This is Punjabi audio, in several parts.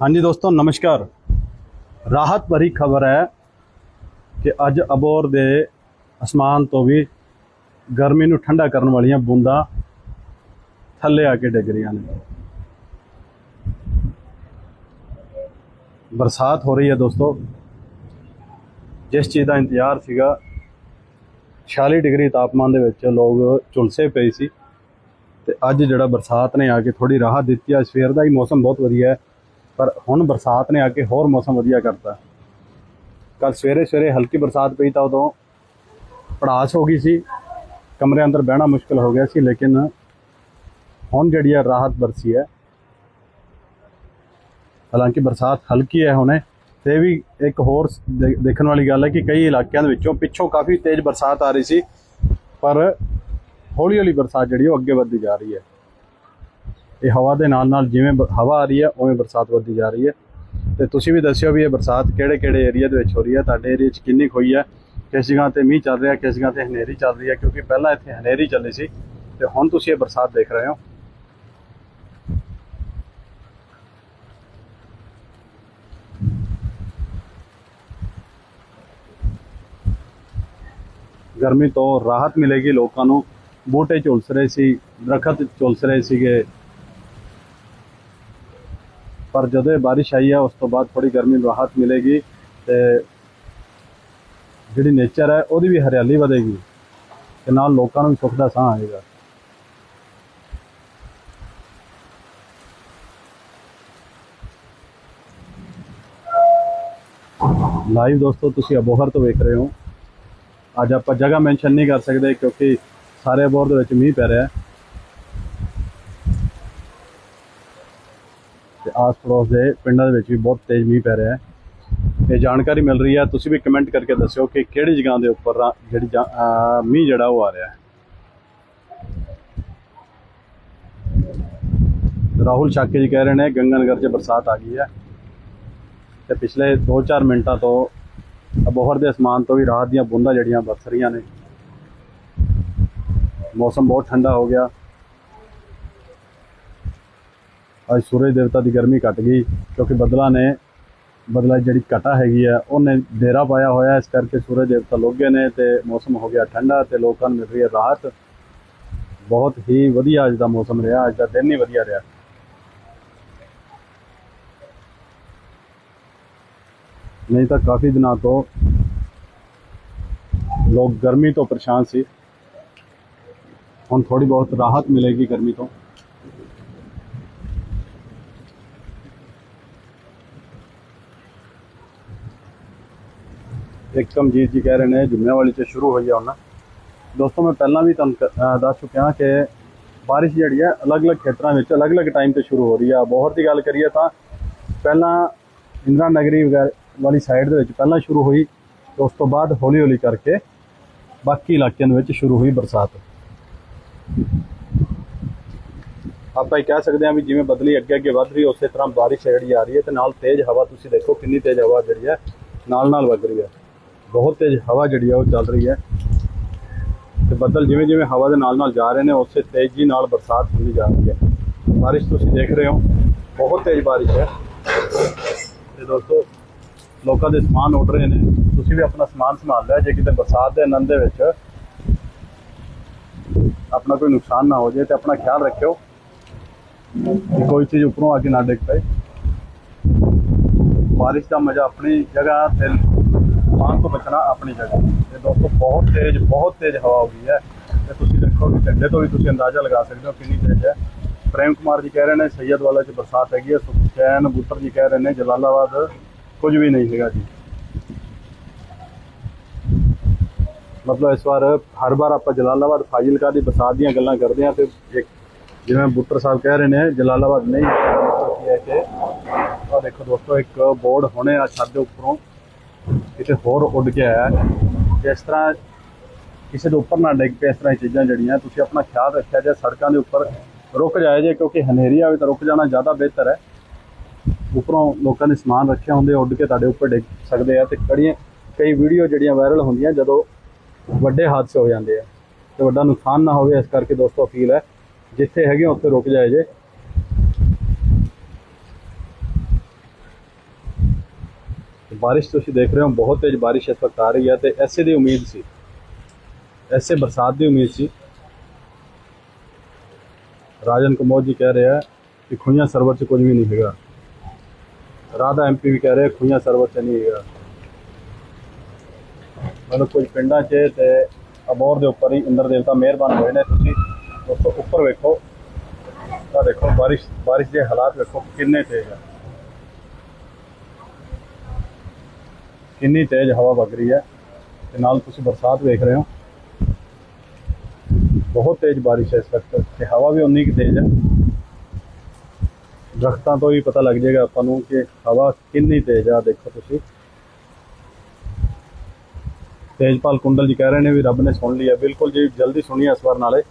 ਹਾਂਜੀ ਦੋਸਤੋ, ਨਮਸਕਾਰ। ਰਾਹਤ ਭਰੀ ਖਬਰ ਹੈ ਕਿ ਅੱਜ ਅਬੋਰ ਦੇ ਅਸਮਾਨ ਤੋਂ ਵੀ ਗਰਮੀ ਨੂੰ ਠੰਡਾ ਕਰਨ ਵਾਲੀਆਂ ਬੂੰਦਾਂ ਥੱਲੇ ਆ ਕੇ ਡਿੱਗ ਰਹੀਆਂ ਨੇ। ਬਰਸਾਤ ਹੋ ਰਹੀ ਹੈ ਦੋਸਤੋ। ਜਿਸ ਚੀਜ਼ ਦਾ ਇੰਤਜ਼ਾਰ ਸੀਗਾ 46 ਡਿਗਰੀ ਤਾਪਮਾਨ ਦੇ ਵਿੱਚ ਲੋਕ ਝੁਲਸੇ ਪਏ ਸੀ ਤੇ ਅੱਜ ਜਿਹੜਾ ਬਰਸਾਤ ਨੇ ਆ ਕੇ ਥੋੜੀ ਰਾਹਤ ਦਿੱਤੀ ਹੈ ਸਵੇਰ ਦਾ ਹੀ ਮੌਸਮ ਬਹੁਤ ਵਧੀਆ ਹੈ। ਪਰ ਹੁਣ ਬਰਸਾਤ ਨੇ ਆ ਕੇ ਹੋਰ ਮੌਸਮ ਵਧੀਆ ਕਰਤਾ। ਕੱਲ ਸਵੇਰੇ ਸਵੇਰੇ ਹਲਕੀ ਬਰਸਾਤ ਪਈ ਤਾਂ ਉਦੋਂ ਪੜਾਸ ਹੋ ਗਈ ਸੀ। ਕਮਰੇ ਅੰਦਰ ਬਹਿਣਾ ਮੁਸ਼ਕਲ ਹੋ ਗਿਆ ਸੀ, ਲੇਕਿਨ ਹੁਣ ਜਿਹੜੀ ਹੈ ਰਾਹਤ ਬਰਸੀ ਹੈ, ਹਾਲਾਂਕਿ ਬਰਸਾਤ ਹਲਕੀ ਹੈ ਹੁਣੇ, ਤੇ ਇਹ ਵੀ ਇੱਕ ਹੋਰ ਦੇਖਣ ਵਾਲੀ ਗੱਲ ਹੈ ਕਿ ਕਈ ਇਲਾਕਿਆਂ ਦੇ ਵਿੱਚੋਂ ਪਿੱਛੋਂ ਕਾਫੀ ਤੇਜ਼ ਬਰਸਾਤ ਆ ਰਹੀ ਸੀ, ਪਰ ਹੌਲੀ ਹੌਲੀ ਬਰਸਾਤ ਜਿਹੜੀ ਉਹ ਅੱਗੇ ਵੱਧਦੀ ਜਾ ਰਹੀ ਹੈ। ਇਹ ਹਵਾ ਦੇ ਨਾਲ ਨਾਲ ਜਿਵੇਂ ਹਵਾ ਆ ਰਹੀ ਹੈ, ਉਵੇਂ ਬਰਸਾਤ ਵੱਧਦੀ ਜਾ ਰਹੀ ਹੈ। ਤੇ ਤੁਸੀਂ ਵੀ ਦੱਸਿਓ ਵੀ ਇਹ ਬਰਸਾਤ ਕਿਹੜੇ ਕਿਹੜੇ ਏਰੀਆ ਦੇ ਵਿੱਚ ਹੋ ਰਹੀ ਹੈ? ਤੁਹਾਡੇ ਏਰੀਆ 'ਚ ਕਿੰਨੀ ਕੁ ਹੋਈ ਹੈ? ਕਿਸ ਜਗ੍ਹਾ ਤੇ ਮੀਂਹ ਚੱਲ ਰਿਹਾ, ਕਿਸ ਜਗ੍ਹਾ ਤੇ ਹਨੇਰੀ ਚੱਲ ਰਹੀ ਹੈ? ਕਿਉਂਕਿ ਪਹਿਲਾਂ ਇੱਥੇ ਹਨੇਰੀ ਚੱਲੀ ਸੀ ਤੇ ਹੁਣ ਤੁਸੀਂ ਇਹ ਬਰਸਾਤ ਦੇਖ ਰਹੇ ਹੋ। ਗਰਮੀ ਤੋਂ ਰਾਹਤ ਮਿਲੇਗੀ ਲੋਕਾਂ ਨੂੰ। ਬੂਟੇ ਝੁਲਸ ਰਹੇ ਸੀ, ਦਰਖਤ ਝੁਲਸ ਰਹੇ ਸੀਗੇ। ਪਰ ਜਦੋਂ ਇਹ ਬਾਰਿਸ਼ ਆਈ ਹੈ ਉਸ ਤੋਂ ਬਾਅਦ ਥੋੜੀ ਗਰਮੀ ਨੂੰ ਰਾਹਤ ਮਿਲੇਗੀ ਤੇ ਜਿਹੜੀ ਨੇਚਰ ਹੈ, ਉਹਦੀ ਵੀ ਹਰਿਆਲੀ ਵਧੇਗੀ ਤੇ ਨਾਲ ਲੋਕਾਂ ਨੂੰ ਵੀ ਸੁੱਖ ਦਾ ਸਾਹ ਆਏਗਾ। ਲਾਈਵ ਦੋਸਤੋ, ਤੁਸੀਂ ਅਬੋਹਰ ਤੋਂ ਵੇਖ ਰਹੇ ਹੋ। ਅੱਜ ਆਪਾਂ ਜਗ੍ਹਾ ਮੈਂਸ਼ਨ ਨਹੀਂ ਕਰ ਸਕਦੇ ਕਿਉਂਕਿ ਸਾਰੇ ਅਬੋਹਰ ਦੇ ਵਿੱਚ ਮੀਂਹ ਪੈ ਰਿਹਾ ਹੈ। ਆਸ ਪੜੋਸ ਦੇ ਪਿੰਡਾਂ ਦੇ ਵਿੱਚ ਵੀ ਬਹੁਤ ਤੇਜ਼ ਮੀਂਹ ਪੈ ਰਿਹਾ ਹੈ। ਇਹ ਜਾਣਕਾਰੀ ਮਿਲ ਰਹੀ ਹੈ। ਤੁਸੀਂ ਵੀ ਕਮੈਂਟ ਕਰਕੇ ਦੱਸਿਓ ਕਿ ਕਿਹੜੀ ਜਗ੍ਹਾ ਦੇ ਉੱਪਰ ਰਾ- ਜਿਹੜੀ ਜਾ- ਅਹ ਮੀਂਹ ਜਿਹੜਾ ਉਹ ਆ ਰਿਹਾ ਹੈ। ਰਾਹੁਲ ਸ਼ਾਕੇ ਜੀ ਕਹਿ ਰਹੇ ਨੇ ਗੰਗਾਨਗਰ 'ਚ ਬਰਸਾਤ ਆ ਗਈ ਹੈ। ਤੇ ਪਿਛਲੇ 2-4 ਮਿੰਟਾਂ ਤੋਂ ਅਬੋਹਰ ਦੇ ਅਸਮਾਨ ਤੋਂ ਵੀ ਰਾਤ ਦੀਆਂ ਬੂੰਦਾਂ ਜਿਹੜੀਆਂ ਬਰਸ ਰਹੀਆਂ ਨੇ। ਮੌਸਮ ਬਹੁਤ ਠੰਡਾ ਹੋ ਗਿਆ। ਅੱਜ ਸੂਰਜ ਦੇਵਤਾ ਦੀ ਗਰਮੀ ਘਟ ਗਈ, ਕਿਉਂਕਿ ਬੱਦਲਾਂ ਨੇ, ਬਦਲਾ ਜਿਹੜੀ ਘਟਾ ਹੈਗੀ ਆ, ਉਹਨੇ ਦੇਰਾ ਪਾਇਆ ਹੋਇਆ, ਇਸ ਕਰਕੇ ਸੂਰਜ ਦੇਵਤਾ ਲੋਗੇ ਨੇ ਤੇ ਮੌਸਮ ਹੋ ਗਿਆ ਠੰਡਾ ਤੇ ਲੋਕਾਂ ਨੂੰ ਮਿਲ ਰਹੀ ਹੈ ਰਾਹਤ। ਬਹੁਤ ਹੀ ਵਧੀਆ ਅੱਜ ਦਾ ਮੌਸਮ ਰਿਹਾ, ਅੱਜ ਦਾ ਦਿਨ ਹੀ ਵਧੀਆ ਰਿਹਾ। ਨਹੀਂ ਤਾਂ ਕਾਫੀ ਦਿਨਾਂ ਤੋਂ ਲੋਕ ਗਰਮੀ ਤੋਂ ਪਰੇਸ਼ਾਨ ਸੀ। ਹੁਣ ਥੋੜੀ ਬਹੁਤ ਰਾਹਤ ਮਿਲੇਗੀ ਗਰਮੀ ਤੋਂ। ਇੱਕ ਜੀ ਕਹਿ ਰਹੇ ਨੇ ਜੁਮਿਆਂ ਵਾਲੀ ਚ ਸ਼ੁਰੂ ਹੋਈ ਆ ਉਹਨਾਂ ਦੋਸਤੋ, ਮੈਂ ਪਹਿਲਾਂ ਵੀ ਤੁਹਾਨੂੰ ਕ- ਦੱਸ ਚੁੱਕਿਆ ਕਿ ਬਾਰਿਸ਼ ਜਿਹੜੀ ਹੈ ਅਲੱਗ-ਅਲੱਗ ਖੇਤਰਾਂ ਵਿੱਚ ਅਲੱਗ-ਅਲੱਗ ਟਾਈਮ ਤੇ ਸ਼ੁਰੂ ਹੋ ਰਹੀ ਆ। ਬੋਹਰ ਦੀ ਗੱਲ ਕਰੀਏ ਤਾਂ ਪਹਿਲਾਂ ਇੰਦਰਾ ਨਗਰੀ ਵਗੈਰਾ ਵਾਲੀ ਸਾਈਡ ਦੇ ਵਿੱਚ ਪਹਿਲਾਂ ਸ਼ੁਰੂ ਹੋਈ ਤੇ ਉਸ ਤੋਂ ਬਾਅਦ ਹੌਲੀ-ਹੌਲੀ ਕਰਕੇ ਬਾਕੀ ਇਲਾਕਿਆਂ ਦੇ ਵਿੱਚ ਸ਼ੁਰੂ ਹੋਈ ਬਰਸਾਤ। ਆਪਾਂ ਇਹ ਕਹਿ ਸਕਦੇ ਹਾਂ ਵੀ ਜਿਵੇਂ ਬਦਲੀ ਅੱਗੇ ਅੱਗੇ ਵੱਧ ਰਹੀ ਉਸੇ ਤਰ੍ਹਾਂ ਬਾਰਿਸ਼ ਜਿਹੜੀ ਆ ਰਹੀ ਹੈ ਤੇ ਨਾਲ ਤੇਜ਼ ਹਵਾ ਤੁਸੀਂ ਦੇਖੋ ਕਿੰਨੀ ਤੇਜ਼ ਹਵਾ ਜਿਹੜੀ ਹੈ ਨਾਲ ਨਾਲ ਵੱਧ ਰਹੀ ਹੈ ਬਹੁਤ ਤੇਜ਼ ਹਵਾ ਜਿਹੜੀ ਆ ਉਹ ਚੱਲ ਰਹੀ ਹੈ। ਤੇ ਬੱਦਲ ਜਿਵੇਂ ਜਿਵੇਂ ਹਵਾ ਦੇ ਨਾਲ ਨਾਲ ਜਾ ਰਹੇ ਨੇ, ਉਸੇ ਤੇਜ਼ੀ ਨਾਲ ਬਰਸਾਤ ਹੁੰਦੀ ਜਾ ਰਹੀ ਹੈ। ਬਾਰਿਸ਼ ਤੁਸੀਂ ਦੇਖ ਰਹੇ ਹੋ, ਬਹੁਤ ਤੇਜ਼ ਬਾਰਿਸ਼ ਹੈ। ਤੇ ਦੋਸਤੋ, ਲੋਕਾਂ ਦੇ ਸਮਾਨ ਉੱਡ ਰਹੇ ਨੇ। ਤੁਸੀਂ ਵੀ ਆਪਣਾ ਸਮਾਨ ਸੰਭਾਲ ਲਿਆ, ਜੇ ਕਿਤੇ ਬਰਸਾਤ ਦੇ ਆਨੰਦ ਦੇ ਵਿੱਚ ਆਪਣਾ ਕੋਈ ਨੁਕਸਾਨ ਨਾ ਹੋ ਜਾਏ ਤੇ ਆਪਣਾ ਖਿਆਲ ਰੱਖਿਓ ਕਿ ਕੋਈ ਚੀਜ਼ ਉੱਪਰੋਂ ਆ ਕੇ ਨਾ ਡਿੱਗ ਪਏ। ਬਾਰਿਸ਼ ਦਾ ਮਜ਼ਾ ਆਪਣੀ ਜਗ੍ਹਾ ਤੇ ਤੂਫਾਨ ਤੋਂ ਬਚਣਾ ਆਪਣੀ ਜਗ੍ਹਾ ਤੇ ਦੋਸਤੋ ਬਹੁਤ ਤੇਜ਼ ਬਹੁਤ ਤੇਜ਼ ਹਵਾ ਹੋ ਗਈ ਹੈ। ਤੇ ਤੁਸੀਂ ਦੇਖੋ ਕਿ ਝੰਡੇ ਤੋਂ ਵੀ ਤੁਸੀਂ ਅੰਦਾਜ਼ਾ ਲਗਾ ਸਕਦੇ ਹੋ ਕਿੰਨੀ ਤੇਜ਼ ਹੈ। ਪ੍ਰੇਮ ਕੁਮਾਰ ਜੀ ਕਹਿ ਰਹੇ ਨੇ, ਸੈਯਦ ਵਾਲਾ ਚ ਬਰਸਾਤ ਹੈਗੀ ਹੈ, ਸੁਖਚੈਨ ਬੁੱਤਰ ਜੀ ਕਹਿ ਰਹੇ ਨੇ, ਜਲਾਲਾਬਾਦ ਕੁਝ ਵੀ ਨਹੀਂ ਹੈਗਾ ਜੀ। ਮਤਲਬ ਇਸ ਵਾਰ ਹਰ ਵਾਰ ਆਪਾਂ ਜਲਾਲਾਬਾਦ ਫਾਜ਼ਿਲਕਾ ਦੀ ਬਰਸਾਤ ਦੀਆਂ ਗੱਲਾਂ ਕਰਦੇ ਹਾਂ ਤੇ ਇੱਕ ਜਿਵੇਂ ਬੁੱਟਰ ਸਾਹਿਬ ਕਹਿ ਰਹੇ ਨੇ, ਜਲਾਲਾਬਾਦ ਨਹੀਂ ਹੈ ਕਿ ਆਹ ਦੇਖੋ ਦੋਸਤੋ, ਇੱਕ ਬੋਰਡ ਹੁਣੇ ਆ ਛੱਤ ਦੇ ਉੱਪਰੋਂ। ਕਿਤੇ ਹੋਰ ਉੱਡ ਕੇ ਆਇਆ ਹੈ। ਜਿਸ ਤਰ੍ਹਾਂ ਕਿਸੇ ਦੇ ਉੱਪਰ ਨਾ ਡਿੱਗ ਪਏ ਇਸ ਤਰ੍ਹਾਂ ਦੀ ਚੀਜ਼ਾਂ ਜਿਹੜੀਆਂ, ਤੁਸੀਂ ਆਪਣਾ ਖਿਆਲ ਰੱਖਿਆ ਜੇ ਸੜਕਾਂ ਦੇ ਉੱਪਰ ਰੁਕ ਜਾਏ ਜੇ, ਕਿਉਂਕਿ ਹਨੇਰੀ ਆਵੇ ਤਾਂ ਰੁਕ ਜਾਣਾ ਜ਼ਿਆਦਾ ਬਿਹਤਰ ਹੈ। ਉੱਪਰੋਂ ਲੋਕਾਂ ਨੇ ਸਮਾਨ ਰੱਖਿਆ ਹੁੰਦੇ, ਉੱਡ ਕੇ ਤੁਹਾਡੇ ਉੱਪਰ ਡਿੱਗ ਸਕਦੇ ਆ ਤੇ ਕੜੀਆਂ, ਕਈ ਵੀਡੀਓ ਜਿਹੜੀਆਂ ਵਾਇਰਲ ਹੁੰਦੀਆਂ ਜਦੋਂ ਵੱਡੇ ਹਾਦਸੇ ਹੋ ਜਾਂਦੇ ਆ। ਤੇ ਵੱਡਾ ਨੁਕਸਾਨ ਨਾ ਹੋਵੇ, ਇਸ ਕਰਕੇ ਦੋਸਤੋ ਅਪੀਲ ਹੈ, ਜਿੱਥੇ ਹੈਗੇ ਹੋ ਉੱਥੇ ਰੁਕ ਜਾਏ ਜੇ। ਬਾਰਿਸ਼ ਤੁਸੀਂ ਦੇਖ ਰਹੇ ਹੋ ਬਹੁਤ ਤੇਜ਼ ਬਾਰਿਸ਼ ਇਸ ਵਕਤ ਆ ਰਹੀ ਹੈ ਤੇ ਐਸੇ ਦੀ ਉਮੀਦ ਸੀ ਐਸੇ ਬਰਸਾਤ ਦੀ ਉਮੀਦ ਸੀ ਰਾਜਨ ਕਮੋਦ ਜੀ ਕਹਿ ਰਿਹਾ ਕਿ ਖੁਈਆਂ ਸਰਵਰ 'ਚ ਕੁਝ ਵੀ ਨਹੀਂ ਹੈਗਾ ਰਾਧਾ ਐਮਪੀ ਵੀ ਕਹਿ ਰਹੇ ਖੁਈਆਂ ਸਰਵਰ 'ਚ ਨਹੀਂ ਹੈਗਾ ਮਤਲਬ ਕੁਝ ਪਿੰਡਾਂ 'ਚ ਤੇ ਅਬੋਰ ਦੇ ਉੱਪਰ ਹੀ ਇੰਦਰ ਦੇਵਤਾ ਮਿਹਰਬਾਨ ਹੋਏ ਨੇ ਤੁਸੀਂ ਦੋਸਤੋ ਉੱਪਰ ਵੇਖੋ ਤਾਂ ਦੇਖੋ ਬਾਰਿਸ਼ ਬਾਰਿਸ਼ ਦੇ ਹਾਲਾਤ ਵੇਖੋ ਕਿੰਨੇ ਤੇਜ਼ ਆ ਕਿੰਨੀ ਤੇਜ਼ ਹਵਾ ਵਗ ਰਹੀ ਹੈ ਤੇ ਨਾਲ ਤੁਸੀਂ ਬਰਸਾਤ ਵੇਖ ਰਹੇ ਹੋ। ਬਹੁਤ ਤੇਜ਼ ਬਾਰਿਸ਼ ਹੈ ਇਸ ਵਕਤ ਤੇ ਹਵਾ ਵੀ ਉਨੀ ਕੁ ਤੇਜ਼ ਹੈ। ਦਰਖਤਾਂ ਤੋਂ ਵੀ ਪਤਾ ਲੱਗ ਜਾਏਗਾ ਆਪਾਂ ਨੂੰ ਕਿ ਹਵਾ ਕਿੰਨੀ ਤੇਜ਼ ਆ, ਦੇਖੋ ਤੁਸੀਂ। ਤੇਜਪਾਲ ਕੁੰਡਲ ਜੀ ਕਹਿ ਰਹੇ ਨੇ ਵੀ ਰੱਬ ਨੇ ਸੁਣ ਲਿਆ। ਬਿਲਕੁਲ ਜੀ, ਜਲਦੀ ਸੁਣੀ ਇਸ ਵਾਰ ਨਾਲੇ।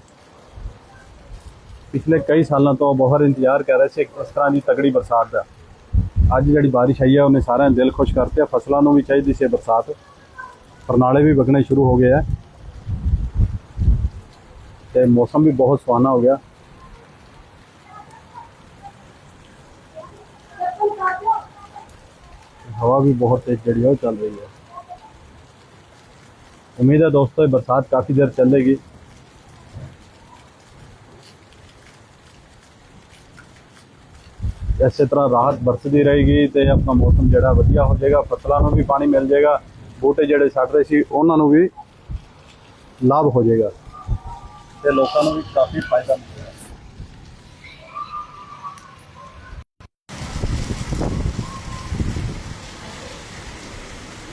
ਪਿਛਲੇ ਕਈ ਸਾਲਾਂ ਤੋਂ ਬਹੁਤ ਇੰਤਜ਼ਾਰ ਕਰ ਰਹੇ ਸੀ ਇਸ ਤਰ੍ਹਾਂ ਦੀ ਤਗੜੀ ਬਰਸਾਤ ਦਾ। ਅੱਜ ਜਿਹੜੀ ਬਾਰਿਸ਼ ਆਈ ਹੈ, ਉਹਨੇ ਸਾਰਿਆਂ ਦੇ ਦਿਲ ਖੁਸ਼ ਕਰਤੇ ਫਸਲਾਂ ਨੂੰ ਵੀ ਚਾਹੀਦੀ ਸੀ ਇਹ ਬਰਸਾਤ। ਪਰ ਨਾਲੇ ਵੀ ਵਗਣੇ ਸ਼ੁਰੂ ਹੋ ਗਏ ਆ। ਤੇ ਮੌਸਮ ਵੀ ਬਹੁਤ ਸੁਹਾਣਾ ਹੋ ਗਿਆ। ਹਵਾ ਵੀ ਬਹੁਤ ਤੇਜ਼ ਜਿਹੜੀ ਹੈ ਉਹ ਚੱਲ ਰਹੀ ਹੈ ਉਮੀਦ ਹੈ ਦੋਸਤੋ, ਇਹ ਬਰਸਾਤ ਕਾਫੀ ਦੇਰ ਚੱਲੇਗੀ ਇਸੇ ਤਰ੍ਹਾਂ ਰਾਹਤ ਬਰਸਦੀ ਰਹੇਗੀ ਤੇ ਆਪਣਾ ਮੌਸਮ ਜਿਹੜਾ ਵਧੀਆ ਹੋ ਜਾਏਗਾ, ਫਸਲਾਂ ਨੂੰ ਵੀ ਪਾਣੀ ਮਿਲ ਜਾਏਗਾ, ਬੂਟੇ ਜਿਹੜੇ ਛੱਡ ਰਹੇ ਸੀ, ਉਹਨਾਂ ਨੂੰ ਵੀ ਲਾਭ ਹੋ ਜਾਏਗਾ। ਤੇ ਲੋਕਾਂ ਨੂੰ ਵੀ ਕਾਫੀ ਫਾਇਦਾ ਮਿਲੇਗਾ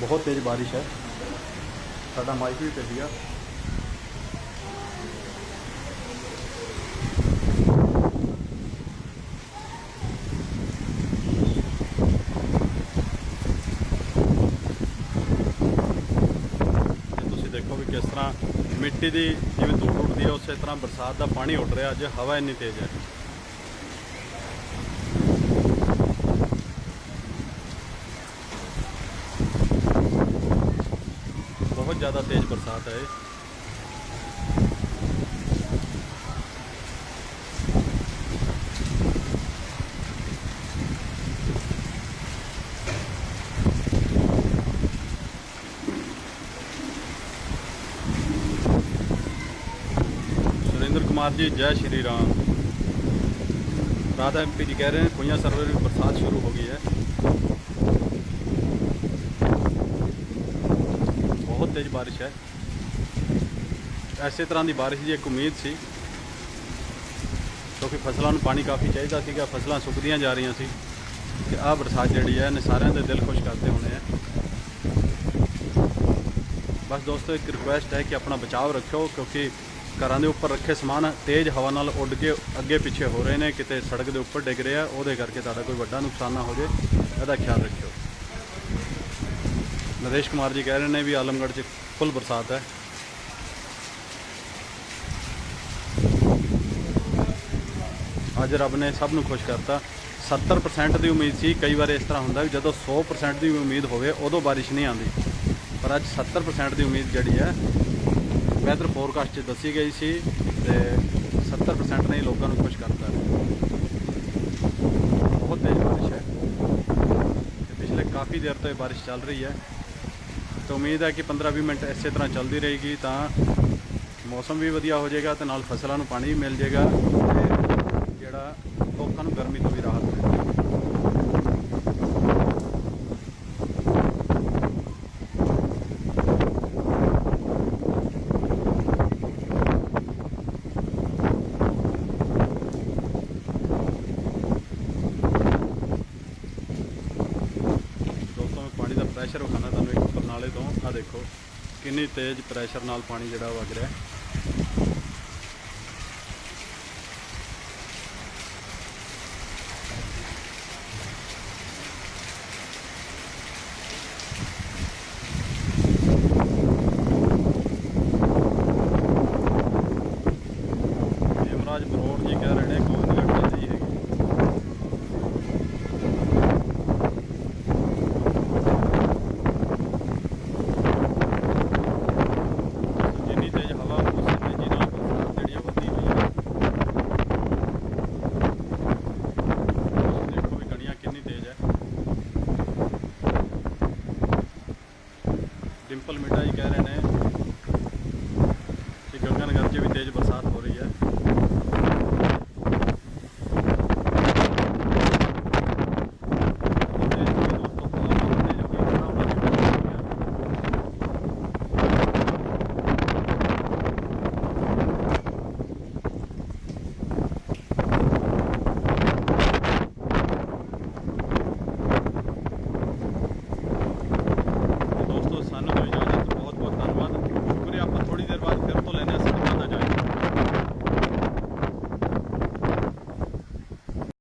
ਬਹੁਤ ਤੇਜ਼ ਬਾਰਿਸ਼ ਹੈ। ਸਾਡਾ ਮਾਈਕ ਵੀ ਚੱਲ ਗਿਆ ਤੇ ਤੁਸੀਂ ਦੇਖੋ ਵੀ ਕਿਸ ਤਰ੍ਹਾਂ ਮਿੱਟੀ ਦੀ ਜਿਵੇਂ ਧੂੜ ਉੱਡਦੀ ਹੈ ਉਸੇ ਤਰ੍ਹਾਂ ਬਰਸਾਤ ਦਾ ਪਾਣੀ ਉੱਡ ਰਿਹਾ, ਅੱਜ ਹਵਾ ਇੰਨੀ ਤੇਜ਼ ਹੈ। ਬਹੁਤ ਜ਼ਿਆਦਾ ਤੇਜ਼ ਬਰਸਾਤ ਹੈ ਇਹ ਸੁਰਿੰਦਰ ਕੁਮਾਰ ਜੀ, ਜੈ ਸ਼੍ਰੀ ਰਾਮ। ਰਾਧਾ ਐਮਪੀ ਜੀ ਕਹਿ ਰਹੇ ਨੇ ਕੁਈਆਂ ਸਰਵਰ ਵਿੱਚ ਬਰਸਾਤ ਸ਼ੁਰੂ ਹੋ ਗਈ ਹੈ। ਬਹੁਤ ਤੇਜ਼ ਬਾਰਿਸ਼ ਹੈ। ਐਸੇ ਤਰ੍ਹਾਂ ਦੀ ਬਾਰਿਸ਼ ਦੀ ਇੱਕ ਉਮੀਦ ਸੀ, ਕਿਉਂਕਿ ਫਸਲਾਂ ਨੂੰ ਪਾਣੀ ਕਾਫੀ ਚਾਹੀਦਾ ਸੀਗਾ, ਫਸਲਾਂ ਸੁੱਕਦੀਆਂ ਜਾ ਰਹੀਆਂ ਸੀ, ਤੇ ਆਹ ਬਰਸਾਤ ਜਿਹੜੀ ਹੈ, ਇਹਨੇ ਸਾਰਿਆਂ ਦੇ ਦਿਲ ਖੁਸ਼ ਕਰਦੇ ਹੋਣੇ ਆ ਬਸ ਦੋਸਤੋ, ਇੱਕ ਰਿਕੁਐਸਟ ਹੈ ਕਿ ਆਪਣਾ ਬਚਾਅ ਰੱਖਿਓ, ਕਿਉਂਕਿ ਘਰਾਂ ਦੇ ਉੱਪਰ ਰੱਖੇ ਸਮਾਨ, ਤੇਜ਼ ਹਵਾ ਨਾਲ ਉੱਡ ਕੇ ਅੱਗੇ ਪਿੱਛੇ ਹੋ ਰਹੇ ਨੇ। ਕਿਤੇ ਸੜਕ ਦੇ ਉੱਪਰ ਡਿੱਗ ਰਿਹਾ, ਉਹਦੇ ਕਰਕੇ ਤੁਹਾਡਾ ਕੋਈ ਵੱਡਾ ਨੁਕਸਾਨ ਨਾ ਹੋ ਜਾਵੇ ਇਹਦਾ ਖਿਆਲ ਰੱਖਿਓ। ਨਰੇਸ਼ ਕੁਮਾਰ ਜੀ ਕਹਿ ਰਹੇ ਨੇ ਵੀ ਆਲਮਗੜ੍ਹ 'ਚ ਫੁੱਲ ਬਰਸਾਤ ਹੈ। ਅੱਜ ਰੱਬ ਨੇ ਸਭ ਨੂੰ ਖੁਸ਼ ਕਰਤਾ। 70% ਦੀ ਉਮੀਦ ਸੀ, ਕਈ ਵਾਰ ਇਸ ਤਰ੍ਹਾਂ ਹੁੰਦਾ ਵੀ ਜਦੋਂ 100% ਦੀ ਉਮੀਦ ਹੋਵੇ, ਉਦੋਂ ਬਾਰਿਸ਼ ਨਹੀਂ ਆਉਂਦੀ। ਪਰ ਅੱਜ 70% ਦੀ ਉਮੀਦ ਜਿਹੜੀ ਹੈ ਵੈਦਰ ਫੋਰਕਾਸਟ 'ਚ ਦੱਸੀ ਗਈ ਸੀ ਤੇ 70% ਨੇ ਲੋਕਾਂ ਨੂੰ ਖੁਸ਼ ਕਰਤਾ। ਬਹੁਤ ਤੇਜ਼ ਬਾਰਿਸ਼ ਹੈ। ਤੇ ਪਿਛਲੇ ਕਾਫੀ ਦੇਰ ਤੋਂ ਇਹ ਬਾਰਿਸ਼ ਚੱਲ ਰਹੀ ਹੈ। ਤੇ ਉਮੀਦ ਹੈ ਕਿ 15-20 ਮਿੰਟ ਇਸੇ ਤਰ੍ਹਾਂ ਚੱਲਦੀ ਰਹੇਗੀ ਤਾਂ ਮੌਸਮ ਵੀ ਵਧੀਆ ਹੋ ਜਾਏਗਾ ਤੇ ਨਾਲ ਫਸਲਾਂ ਨੂੰ ਪਾਣੀ ਵੀ ਮਿਲ ਜਾਏਗਾ ਤੇ ਜਿਹੜਾ ਲੋਕਾਂ ਨੂੰ ਗਰਮੀ ਤੋਂ ਵੀ ਰਾਹਤ ਮਿਲੇਗੀ ਦੋਸਤੋ ਮੈਂ ਪਾਣੀ ਦਾ ਪ੍ਰੈਸ਼ਰ ਵਿਖਾਣਾ ਤੁਹਾਨੂੰ ਇੱਕ ਬਰਨਾਲੇ ਤੋਂ ਆ ਦੇਖੋ ਕਿੰਨੀ ਤੇਜ਼ ਪ੍ਰੈਸ਼ਰ ਨਾਲ ਪਾਣੀ ਜਿਹੜਾ ਉਹ ਵਗ ਰਿਹਾ। ਪਿੰਪਲ ਮਿਟਾ ਹੀ ਕਹਿ ਰਹੇ ਨੇ ਕਿ ਗੰਗਾ ਨਗਰ 'ਚ ਵੀ ਤੇਜ਼ ਬਰਸਾਤ ਹੋ ਰਹੀ ਹੈ।